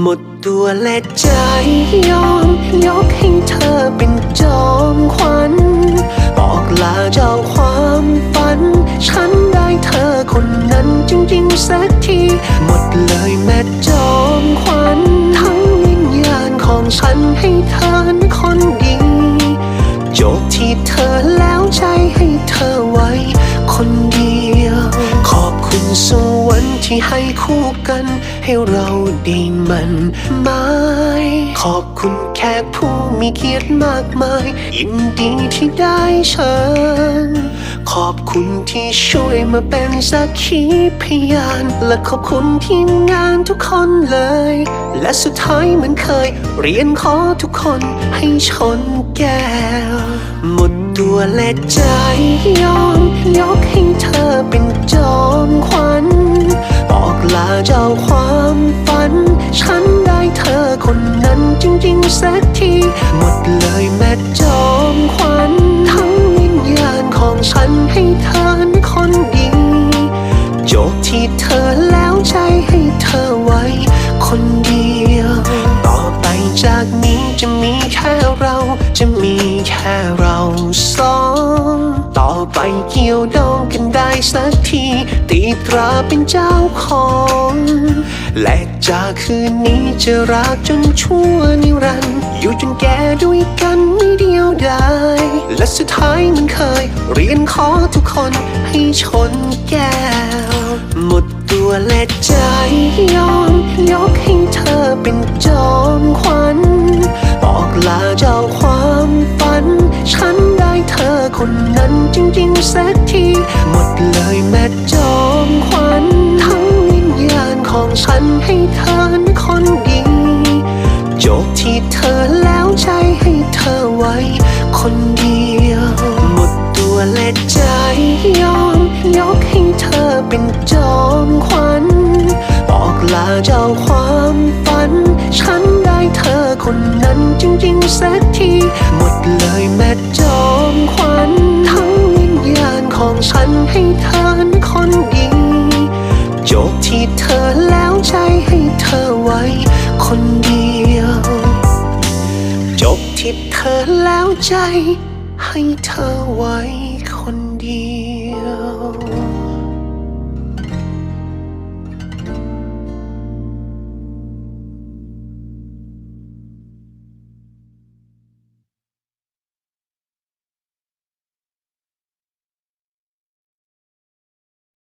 หมดตัวและใจยอม ยกให้เธอเป็นจอมขวัญบอกลาเจ้าความฝัน ฉันได้เธอคนนั้นจริงๆสักที หมดเลยแม่จอมขวัญทั้งวิญญาณของฉันให้เธอนคนดีจบที่เธอแล้วใจให้เธอไว้ ที่ให้คู่กัน ให้เราได้มันหมายขอบคุณแขกผู้มีเกียรติมากมาย ยินดีที่ได้เชิญขอบคุณที่ช่วยมาเป็นสักขีพยาน และขอบคุณทีมงานทุกคนเลย และสุดท้ายเหมือนเคย เรียนขอทุกคนให้ชนแก้ว หมดตัวและใจยอม ยกให้เธอเป็นจอมขวัญบ จริงสักที หมดเลยแม่จอมขวัญทั้งวิญญาณของฉันให้เธอนั้นคนดีจบที่เธอแล้วใจให้เธอไว้ คนเดียว ต่อไปจากนี้จะมีแค่เรา จะมีแค่เราสองต่อไปเกี่ยวดองกันได้สักที ตีตราเป็นเจ้าของ และจากคืนนี้จะรักจนชั่วนิรันดร์อยู่จนแก่ด้วยกันไม่เดียวดายและสุดท้ายมันเคย เรียนขอทุกคนให้ชนแก้ว หมดตัวและใจยอม ยกให้เธอเป็นจอมขวัญบอกลาเจ้าความฝัน ฉันได้เธอคนนั้นจริงๆสักที หมดเลยแม่จอ อแล้วใจให้เธอไว้ คนเดียว หมดตัวและใจยอม ยกให้เธอเป็นจอมขวัญบอกลาเจ้าความฝัน ฉันได้เธอคนนั้นจริงๆสักที หมดเลยแม่จอมขวัญทั้งวิญญาณของฉันให้เธอนคนดีจบที่เธอแล้วใจให้เธอไว้ จบที่เธอแล้วใจ ให้เธอไว้คนเดียว